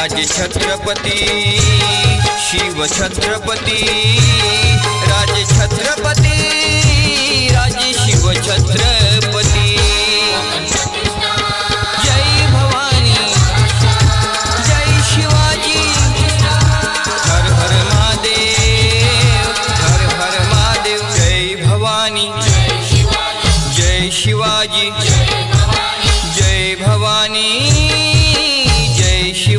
राजछत्रपती शिवछत्रपती राजछत्रपती राजे शिवछत्र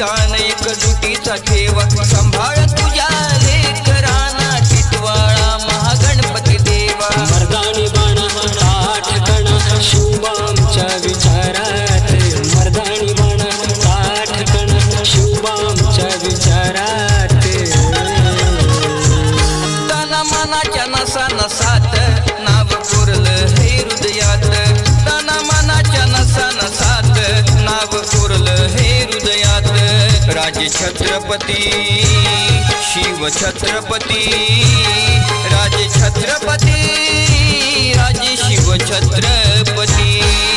done. छत्रपती शिव छत्रपती राज छत्रपती राज शिव छत्रपती.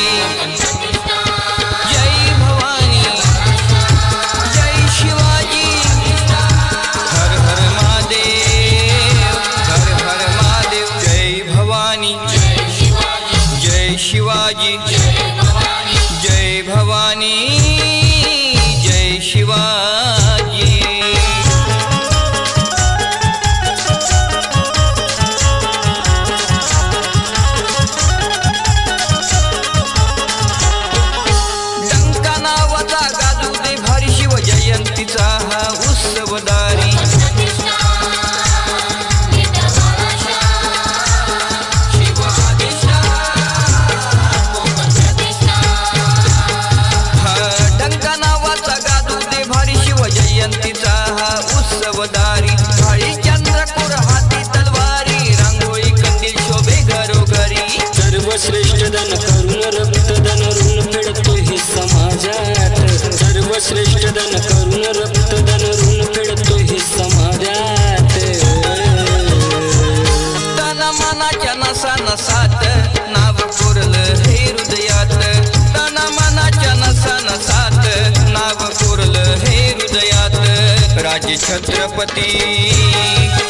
शिवराज छत्रपती.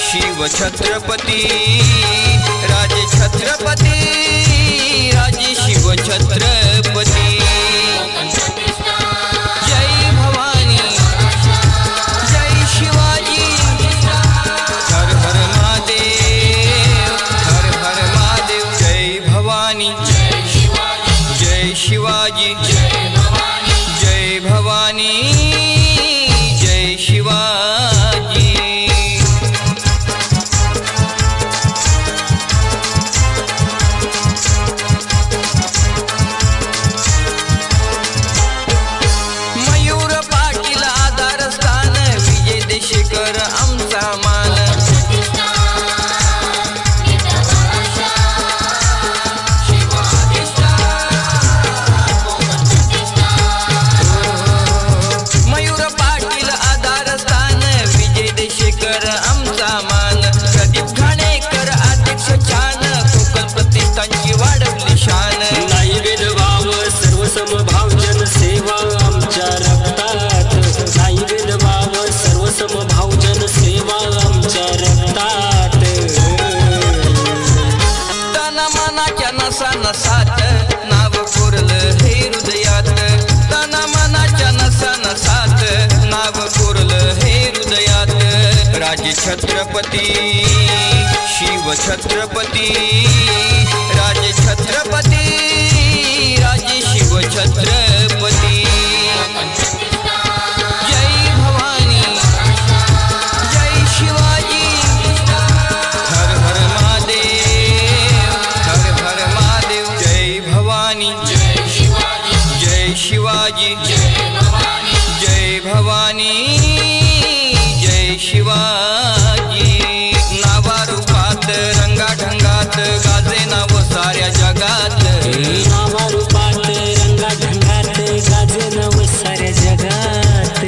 शिवछत्रपती छत्रपती शिव छत्रपती राज छत्रपती राज शिव छत्रपती. जय भवानी जय शिवाजी हर हर महादेव हर हर महादेव जय भवानी जय शिवाजी जय भवानी जय शिवाजी. साऱ्या जगात नावारूपात रंगाढंगात गाजे नव साऱ्या जगात.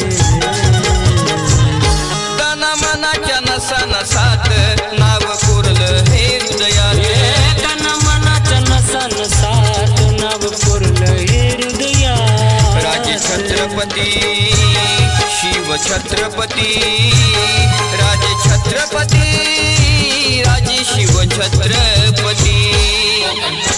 तन मनाच्या नसा नसात नाव कोरलं हे हृदयात. तन मनाच्या नसा नसात नाव कोरलं हे हृदया राज छत्रपती शिव छत्रपती राज छत्रपती राज शिव छत्रपती. जय